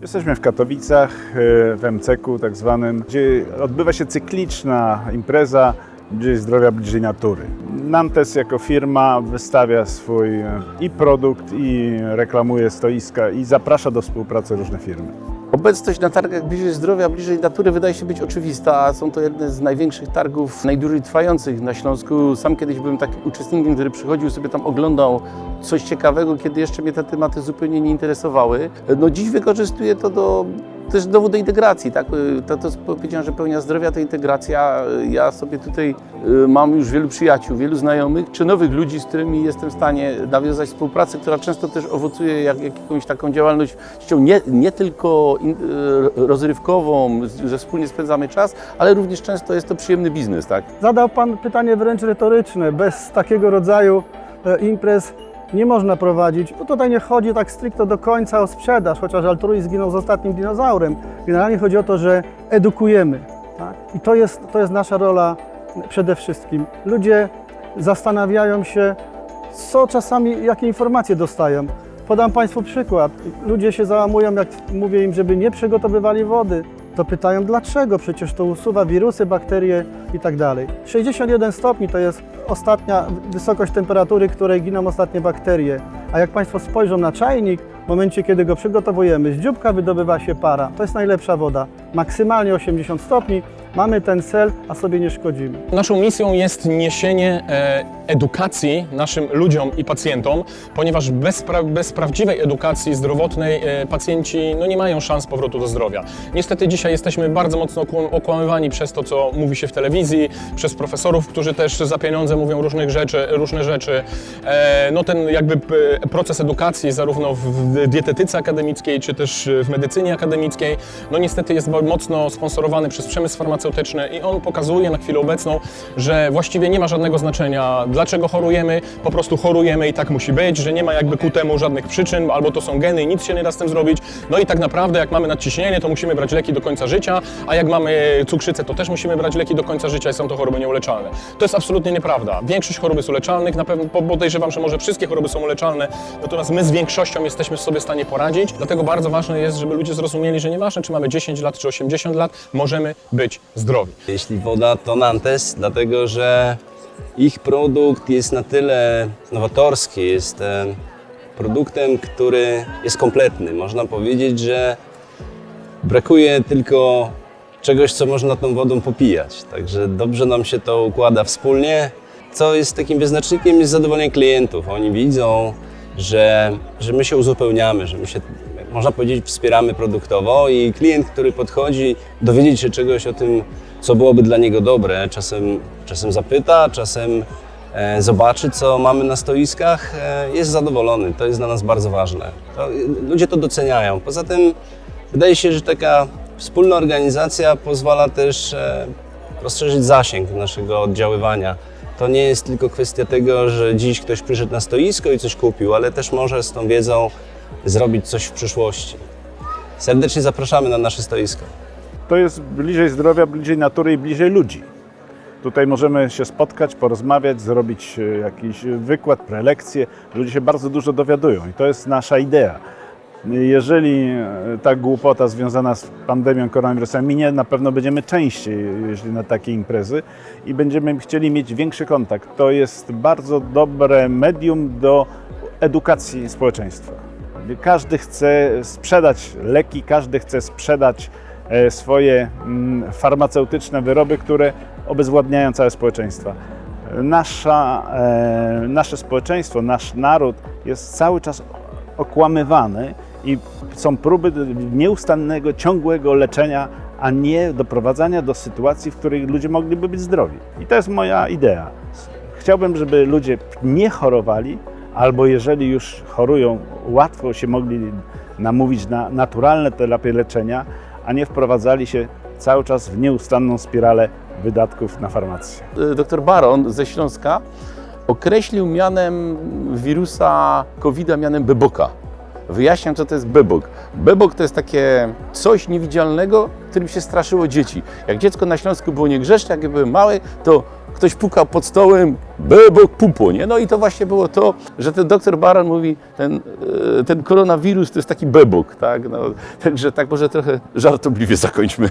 Jesteśmy w Katowicach, e, w MCK tak zwanym, gdzie odbywa się cykliczna impreza Bliżej Zdrowia, Bliżej Natury. Nantes jako firma wystawia swój e, i produkt, i reklamuje stoiska i zaprasza do współpracy różne firmy. Obecność na targach bliżej zdrowia, bliżej natury wydaje się być oczywista. a Są to jedne z największych targów, najdłużej trwających na Śląsku. Sam kiedyś byłem takim uczestnikiem, który przychodził sobie tam, oglądał coś ciekawego, kiedy jeszcze mnie te tematy zupełnie nie interesowały. No dziś wykorzystuję to do też dowód do integracji, tak? To, to powiedziałem, że pełnia zdrowia to integracja. Ja sobie tutaj y, mam już wielu przyjaciół, wielu znajomych, czy nowych ludzi, z którymi jestem w stanie nawiązać współpracę, która często też owocuje jak, jak jakąś taką działalnością nie, nie tylko in, y, rozrywkową, że wspólnie spędzamy czas, ale również często jest to przyjemny biznes, tak? Zadał Pan pytanie wręcz retoryczne. Bez takiego rodzaju e, imprez nie można prowadzić. Bo tutaj nie chodzi tak stricte do końca o sprzedaż, chociaż altruizm zginął z ostatnim dinozaurem. Generalnie chodzi o to, że edukujemy. Tak? I to jest, to jest nasza rola przede wszystkim. Ludzie zastanawiają się, co czasami, jakie informacje dostają. Podam Państwu przykład. Ludzie się załamują, jak mówię im, żeby nie przygotowywali wody. To pytają dlaczego, przecież to usuwa wirusy, bakterie i tak dalej. 61 stopni to jest ostatnia wysokość temperatury, której giną ostatnie bakterie. A jak Państwo spojrzą na czajnik, w momencie kiedy go przygotowujemy, z dzióbka wydobywa się para. To jest najlepsza woda. Maksymalnie 80 stopni. Mamy ten cel, a sobie nie szkodzimy. Naszą misją jest niesienie e, edukacji naszym ludziom i pacjentom, ponieważ bez, pra, bez prawdziwej edukacji zdrowotnej e, pacjenci no, nie mają szans powrotu do zdrowia. Niestety dzisiaj jesteśmy bardzo mocno okłam- okłamywani przez to, co mówi się w telewizji, przez profesorów, którzy też za pieniądze mówią różnych rzeczy, różne rzeczy. E, no ten jakby proces edukacji zarówno w dietetyce akademickiej, czy też w medycynie akademickiej, no niestety jest mocno sponsorowany przez przemysł farmaceutyczny i on pokazuje na chwilę obecną, że właściwie nie ma żadnego znaczenia, dlaczego chorujemy, po prostu chorujemy i tak musi być, że nie ma jakby ku temu żadnych przyczyn, albo to są geny i nic się nie da z tym zrobić. No i tak naprawdę jak mamy nadciśnienie, to musimy brać leki do końca życia, a jak mamy cukrzycę, to też musimy brać leki do końca życia i są to choroby nieuleczalne. To jest absolutnie nieprawda. Większość chorób jest uleczalnych, na pewno po- podejrzewam, że może wszystkie choroby są uleczalne, natomiast my z większością jesteśmy sobie w stanie poradzić, dlatego bardzo ważne jest, żeby ludzie zrozumieli, że nieważne czy mamy 10 lat czy 80 lat, możemy być zdrowi. Jeśli woda, to Nantes, dlatego że ich produkt jest na tyle nowatorski, jest e, produktem, który jest kompletny. Można powiedzieć, że brakuje tylko czegoś, co można tą wodą popijać. Także dobrze nam się to układa wspólnie. Co jest takim wyznacznikiem, jest zadowolenie klientów. Oni widzą, że, że my się uzupełniamy, że my się, można powiedzieć, wspieramy produktowo i klient, który podchodzi dowiedzieć się czegoś o tym, co byłoby dla niego dobre, czasem, czasem zapyta, czasem e, zobaczy, co mamy na stoiskach, e, jest zadowolony. To jest dla nas bardzo ważne. To, ludzie to doceniają. Poza tym wydaje się, że taka wspólna organizacja pozwala też e, rozszerzyć zasięg naszego oddziaływania. To nie jest tylko kwestia tego, że dziś ktoś przyszedł na stoisko i coś kupił, ale też może z tą wiedzą zrobić coś w przyszłości. Serdecznie zapraszamy na nasze stoisko. To jest bliżej zdrowia, bliżej natury i bliżej ludzi. Tutaj możemy się spotkać, porozmawiać, zrobić e, jakiś wykład, prelekcję. Ludzie się bardzo dużo dowiadują i to jest nasza idea. Jeżeli e, ta głupota związana z pandemią koronawirusa minie, na pewno będziemy częściej jeździć na takie imprezy i będziemy chcieli mieć większy kontakt. To jest bardzo dobre medium do edukacji społeczeństwa. Każdy chce sprzedać leki, każdy chce sprzedać e, swoje mm, farmaceutyczne wyroby, które obezwładniają całe społeczeństwa. Nasza, e, nasze społeczeństwo, nasz naród jest cały czas okłamywany i są próby nieustannego, ciągłego leczenia, a nie doprowadzania do sytuacji, w której ludzie mogliby być zdrowi. I to jest moja idea. Chciałbym, żeby ludzie nie chorowali, albo jeżeli już chorują, łatwo się mogli namówić na naturalne terapie leczenia, a nie wprowadzali się cały czas w nieustanną spiralę wydatków na farmację. Dr Baron ze Śląska określił mianem wirusa COVID-a mianem beboka. Wyjaśniam, co to jest bebok. Bebok to jest takie coś niewidzialnego, którym się straszyło dzieci. Jak dziecko na Śląsku było niegrzeczne, jak były małe, to ktoś pukał pod stołem, bebok pupo, nie? No i to właśnie było to, że ten doktor Baran mówi, ten, e, ten koronawirus to jest taki bebok, tak? No, także tak może trochę żartobliwie zakończmy.